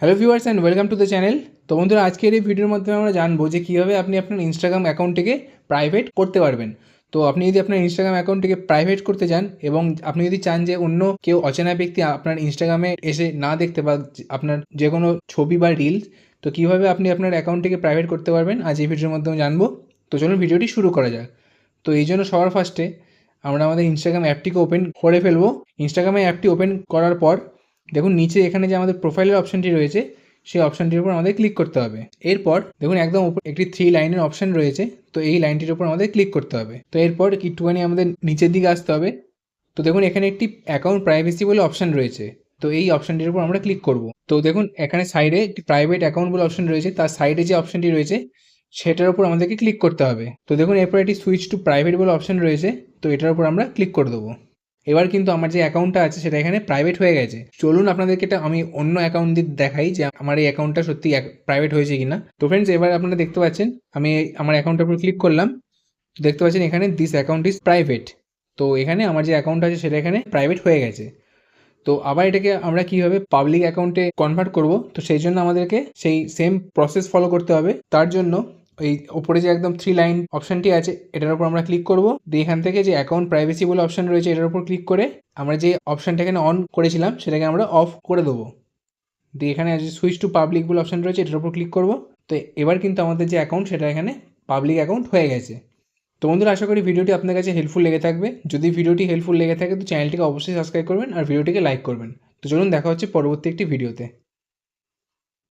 Hello viewers and welcome to the channel তো বন্ধুরা, আজকের এই ভিডিওর মাধ্যমে আমরা জানব যে কীভাবে আপনি আপনার ইনস্টাগ্রাম অ্যাকাউন্টটিকে প্রাইভেট করতে পারবেন। তো আপনি যদি আপনার ইনস্টাগ্রাম অ্যাকাউন্টটিকে প্রাইভেট করতে চান এবং আপনি যদি চান যে অন্য কেউ অচেনা ব্যক্তি আপনার ইনস্টাগ্রামে এসে না দেখতে বা আপনার যে কোনো ছবি বা রিলস তো কীভাবে আপনি আপনার অ্যাকাউন্টটিকে প্রাইভেট করতে পারবেন, আজ এই ভিডিওর মাধ্যমে জানব। তো চলুন ভিডিওটি শুরু করা যাক। তো এই জন্য সবার ফার্স্টে আমরা আমাদের ইনস্টাগ্রাম অ্যাপটিকে ওপেন করে ফেলব। ইনস্টাগ্রামে অ্যাপটি ওপেন করার পর দেখুন, নিচে এখানে যে আমাদের প্রোফাইলের অপশনটি রয়েছে, সেই অপশানটির উপর আমাদের ক্লিক করতে হবে। এরপর দেখুন, একদম একটি থ্রি লাইনের অপশান রয়েছে, তো এই লাইনটির উপর আমাদের ক্লিক করতে হবে। তো এরপর একটুখানি আমাদের নিচের দিকে আসতে হবে। তো দেখুন, এখানে একটি অ্যাকাউন্ট প্রাইভেসি বলে অপশান রয়েছে, তো এই অপশানটির উপর আমরা ক্লিক করব। তো দেখুন, এখানে সাইডে একটি প্রাইভেট অ্যাকাউন্ট বলে অপশান রয়েছে, তার সাইডে যে অপশানটি রয়েছে, সেটার উপর আমাদেরকে ক্লিক করতে হবে। তো দেখুন, এরপর একটি সুইচ টু প্রাইভেট বলে অপশান রয়েছে, তো এটার উপর আমরা ক্লিক করে দেবো। এবার কিন্তু আমার যে অ্যাকাউন্টটা আছে সেটা এখানে প্রাইভেট হয়ে গেছে। চলুন আপনাদেরকে এটা আমি অন্য অ্যাকাউন্ট দিয়ে দেখাই যে আমার এই অ্যাকাউন্টটা সত্যি প্রাইভেট হয়েছে কিনা। তো ফ্রেন্ডস এবার আপনারা দেখতে পাচ্ছেন, আমি আমার অ্যাকাউন্টের উপর ক্লিক করলাম। দেখতে পাচ্ছেন এখানে দিস অ্যাকাউন্ট ইজ প্রাইভেট তো এখানে আমার যে অ্যাকাউন্ট আছে সেটা এখানে প্রাইভেট হয়ে গেছে। তো আবার এটাকে আমরা কীভাবে পাবলিক অ্যাকাউন্টে কনভার্ট করব? তো সেই জন্য আমাদেরকে সেই সেম প্রসেস ফলো করতে হবে। তার জন্য এই ওপরে যে একদম থ্রি লাইন অপশানটি আছে, এটার উপর আমরা ক্লিক করব। দিয়ে এখান থেকে যে অ্যাকাউন্ট প্রাইভেসি বলে অপশান রয়েছে, এটার উপর ক্লিক করে আমরা যে অপশানটা এখানে অন করেছিলাম, সেটাকে আমরা অফ করে দেবো। দিয়ে এখানে যে সুইচ টু পাবলিক বলে অপশান রয়েছে, এটার উপর ক্লিক করব। তো এবার কিন্তু আমাদের যে অ্যাকাউন্ট সেটা এখানে পাবলিক অ্যাকাউন্ট হয়ে গেছে। তো বন্ধুরা, আশা করি ভিডিওটি আপনার কাছে হেল্পফুল লেগে থাকবে। যদি ভিডিওটি হেল্পফুল লেগে থাকে, তো চ্যানেলটিকে অবশ্যই সাবস্ক্রাইব করবেন আর ভিডিওটিকে লাইক করবেন। তো চলুন, দেখা হচ্ছে পরবর্তী একটি ভিডিওতে